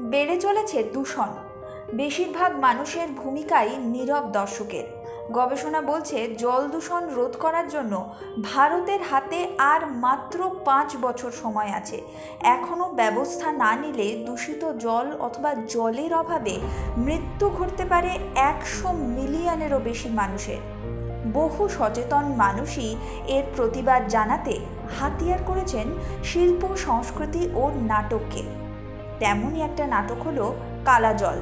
বেড়ে চলেছে দূষণ। বেশিরভাগ মানুষের ভূমিকাই নীরব দর্শকের। গবেষণা বলছে জল দূষণ রোধ করার জন্য ভারতের হাতে আর মাত্র পাঁচ বছর সময় আছে। এখনও ব্যবস্থা না নিলে দূষিত জল অথবা জলের অভাবে মৃত্যু ঘটতে পারে একশো মিলিয়নেরও বেশি মানুষের। বহু সচেতন মানুষই এর প্রতিবাদ জানাতে হাতিয়ার করেছেন শিল্প, সংস্কৃতি ও নাটককে। তেমনই একটা নাটক হলো কালাজল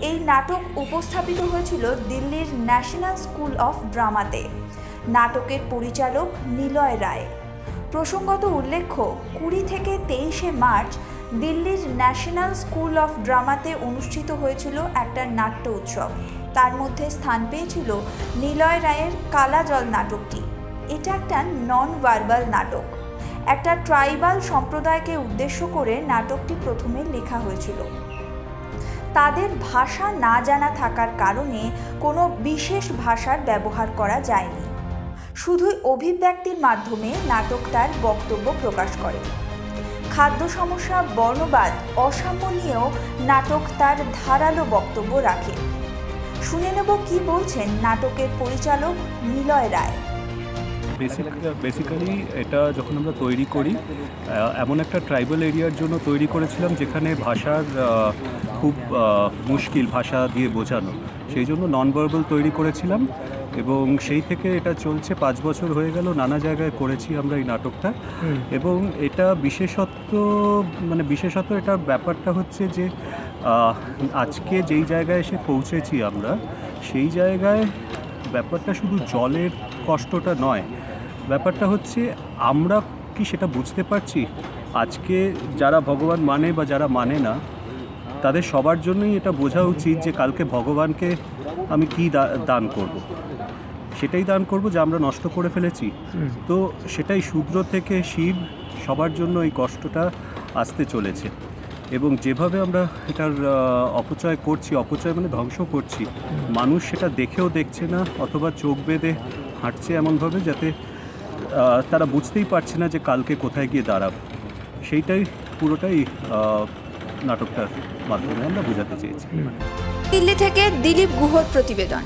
এই নাটক উপস্থাপিত হয়েছিল দিল্লির ন্যাশনাল স্কুল অফ ড্রামাতে। নাটকের পরিচালক নিলয় রায়। প্রসঙ্গত উল্লেখ্য, কুড়ি থেকে তেইশে মার্চ দিল্লির ন্যাশনাল স্কুল অফ ড্রামাতে অনুষ্ঠিত হয়েছিল একটা নাট্য উৎসব। তার মধ্যে স্থান পেয়েছিল নিলয় রায়ের কালাজল নাটকটি। এটা একটা নন ভার্বাল নাটক। একটা ট্রাইবাল সম্প্রদায়কে উদ্দেশ্য করে নাটকটি প্রথমে লেখা হয়েছিল। তাদের ভাষা না জানা থাকার কারণে কোনো বিশেষ ভাষার ব্যবহার করা যায়নি। শুধুই অভিব্যক্তির মাধ্যমে নাটক তার বক্তব্য প্রকাশ করে। খাদ্য সমস্যা, বর্ণবাদ অসাম্য নিয়েও নাটক তার ধারালো বক্তব্য রাখে। শুনে নেব কি বলছেন নাটকের পরিচালক নিলয় রায়। বেসিক বেসিক্যালি এটা যখন আমরা তৈরি করি এমন একটা ট্রাইবাল এরিয়ার জন্য তৈরি করেছিলাম যেখানে ভাষার খুব মুশকিল ভাষা দিয়ে বোঝানো। সেই জন্য নন ভার্বাল তৈরি করেছিলাম এবং সেই থেকে এটা চলছে পাঁচ বছর হয়ে গেল নানা জায়গায় করেছি আমরা এই নাটকটা। এবং এটা বিশেষত্ব মানে বিশেষত এটার ব্যাপারটা হচ্ছে যে আজকে যেই জায়গায় এসে পৌঁছেছি আমরা সেই জায়গায় ব্যাপারটা শুধু জলের কষ্টটা নয়। ব্যাপারটা হচ্ছে আমরা কি সেটা বুঝতে পারছি? আজকে যারা ভগবান মানে বা যারা মানে না তাদের সবার জন্যই এটা বোঝা উচিত যে কালকে ভগবানকে আমি কি দান করব। সেটাই দান করব যে আমরা নষ্ট করে ফেলেছি। তো সেটাই শূদ্র থেকে শিব সবার জন্য এই কষ্টটা আসতে চলেছে। এবং যেভাবে আমরা এটার অপচয় করছি অপচয় মানে ধ্বংস করছি মানুষ সেটা দেখেও দেখছে না অথবা চোখ বেঁধে হাঁটছে এমনভাবে যাতে তারা বুঝতেই পারছে না যে কালকে কোথায় গিয়ে দাঁড়াবে। সেইটাই পুরোটাই নাটকটার মাধ্যমে আমরা বোঝাতে চেয়েছি। দিল্লি থেকে দিলীপ গুহর প্রতিবেদন।